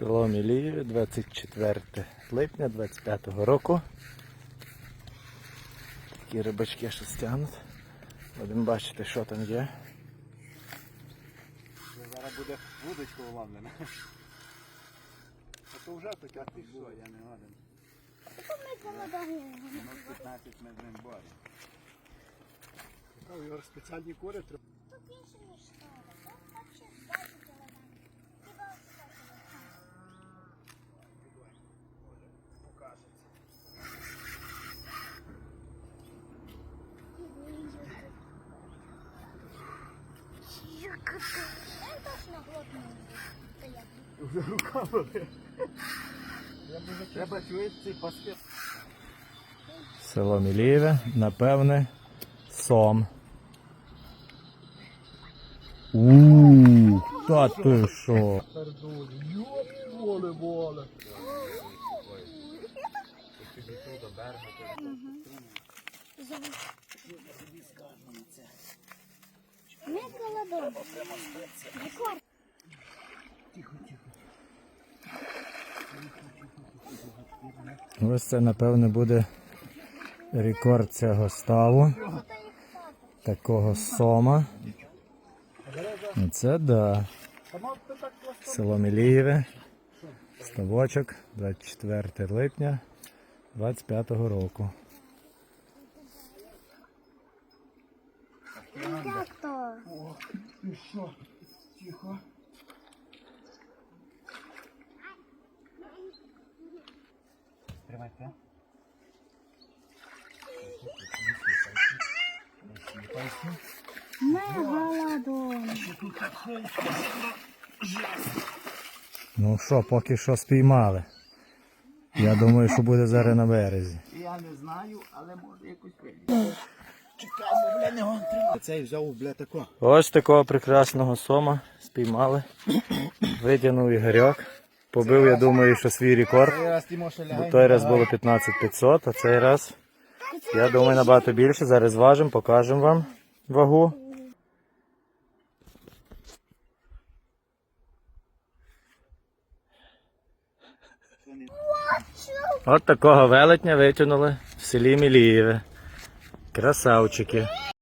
Село Міліїв, 24 липня 25 року. Такі рибачки щось тягнуть. Будемо бачити, що там є. Зараз буде вудочка уломлена. А то вже таке ти що, я не годен. Воно 15 метрів борі. О, його спеціальні кури треба. Тут більше ніж стало. Вже рука болить. Треба чуєш ці паски. Село Мілієве, напевне, сом. Ууу, та ти що? Пардон. Не голодом. Рекорд. Ось це, напевне, буде рекорд цього ставу. Такого сома. Це да. Село Мілієве. Ставочок, 24 липня 25 року. Ти що? Тихо. Тримайте. Не голодом. Ну що, поки що спіймали. Я думаю, що буде зараз на березі. Я не знаю, але може якось вийде. Чекаємо, бля, не гон тримати. Цей взяв, бля, тако. Ось такого прекрасного сома спіймали. Витягнув Ігорьок. Побив, я думаю, що свій рекорд. Бо той раз було 15500, а цей раз, я думаю, набагато більше. Зараз зважимо, покажемо вам вагу. От такого велетня витягнули в селі Мілієве. Красавчики.